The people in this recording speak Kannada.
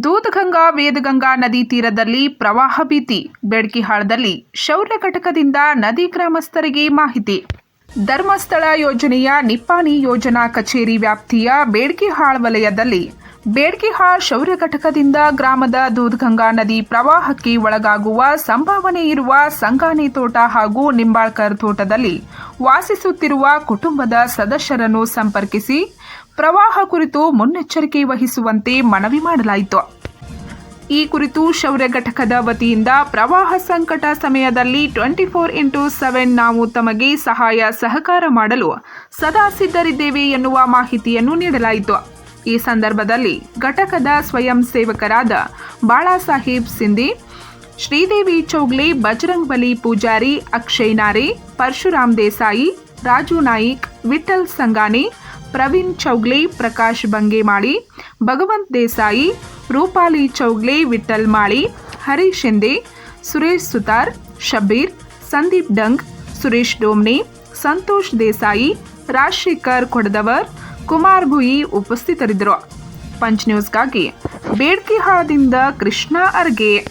ದೂದಗಂಗಾ ವೇದಗಂಗಾ ನದಿ ತೀರದಲ್ಲಿ ಪ್ರವಾಹ ಭೀತಿ. ಬೆಡ್ಕಿಹಾಳದಲ್ಲಿ ಶೌರ್ಯ ಘಟಕದಿಂದ ನದಿ ಗ್ರಾಮಸ್ಥರಿಗೆ ಮಾಹಿತಿ. ಧರ್ಮಸ್ಥಳ ಯೋಜನೆಯ ನಿಪ್ಪಾಣಿ ಯೋಜನಾ ಕಚೇರಿ ವ್ಯಾಪ್ತಿಯ ಬೇಡ್ಕಿಹಾಳ್ ವಲಯದಲ್ಲಿ ಬೇಡ್ಕಿಹಾಳ್ ಶೌರ್ಯ ಘಟಕದಿಂದ ಗ್ರಾಮದ ದೂದ್ಗಂಗಾ ನದಿ ಪ್ರವಾಹಕ್ಕೆ ಒಳಗಾಗುವ ಸಂಭಾವನೆ ಇರುವ ಸಂಗಾನೆ ತೋಟ ಹಾಗೂ ನಿಂಬಾಳ್ಕರ್ ತೋಟದಲ್ಲಿ ವಾಸಿಸುತ್ತಿರುವ ಕುಟುಂಬದ ಸದಸ್ಯರನ್ನು ಸಂಪರ್ಕಿಸಿ ಪ್ರವಾಹ ಕುರಿತು ಮುನ್ನೆಚ್ಚರಿಕೆ ವಹಿಸುವಂತೆ ಮನವಿ ಮಾಡಲಾಯಿತು. ಈ ಕುರಿತು ಶೌರ್ಯ ಘಟಕದ ವತಿಯಿಂದ ಪ್ರವಾಹ ಸಂಕಟ ಸಮಯದಲ್ಲಿ ಟ್ವೆಂಟಿ ಫೋರ್ ಇಂಟು ಸೆವೆನ್ ನಾವು ತಮಗೆ ಸಹಾಯ ಸಹಕಾರ ಮಾಡಲು ಸದಾ ಸಿದ್ಧರಿದ್ದೇವೆ ಎನ್ನುವ ಮಾಹಿತಿಯನ್ನು ನೀಡಲಾಯಿತು. ಈ ಸಂದರ್ಭದಲ್ಲಿ ಘಟಕದ ಸ್ವಯಂ ಸೇವಕರಾದ ಬಾಳಾಸಾಹೇಬ್ ಸಿಂಧಿ, ಶ್ರೀದೇವಿ ಚೌಗ್ಲೆ, ಬಜರಂಗ್ ಬಲಿ ಪೂಜಾರಿ ಅಕ್ಷಯ್ ನಾರೆ, ಪರಶುರಾಮ್ ದೇಸಾಯಿ, ರಾಜು ನಾಯಿಕ್ ವಿಠಲ್ ಸಂಗಾನೆ ಪ್ರವೀಣ್ ಚೌಗ್ಲೆ, ಪ್ರಕಾಶ್ ಬಂಗೇಮಾಳಿ, ಭಗವಂತ್ ದೇಸಾಯಿ, ರೂಪಾಲಿ ಚೌಗ್ಲೆ ವಿಠಲ್ ಮಾಳಿ, ಹರೀಶ್ ಶಿಂದೆ ಸುರೇಶ್ ಸುತಾರ್ ಶಬೀರ್ ಸಂದೀಪ್ ಡಂಗ್, ಸುರೇಶ್ ಡೋಮ್ನೆ, ಸಂತೋಷ್ ದೇಸಾಯಿ, ರಾಜಶೇಖರ್ ಕೊಡದವರ್ ಕುಮಾರ್ ಗುಯಿ ಉಪಸ್ಥಿತರಿದ್ದರು. ಪಂಚ್ ನ್ಯೂಸ್ಗಾಗಿ ಬೇಡ್ಕಿಹಾಳದಿಂದ ಕೃಷ್ಣ ಅರ್ಗೆ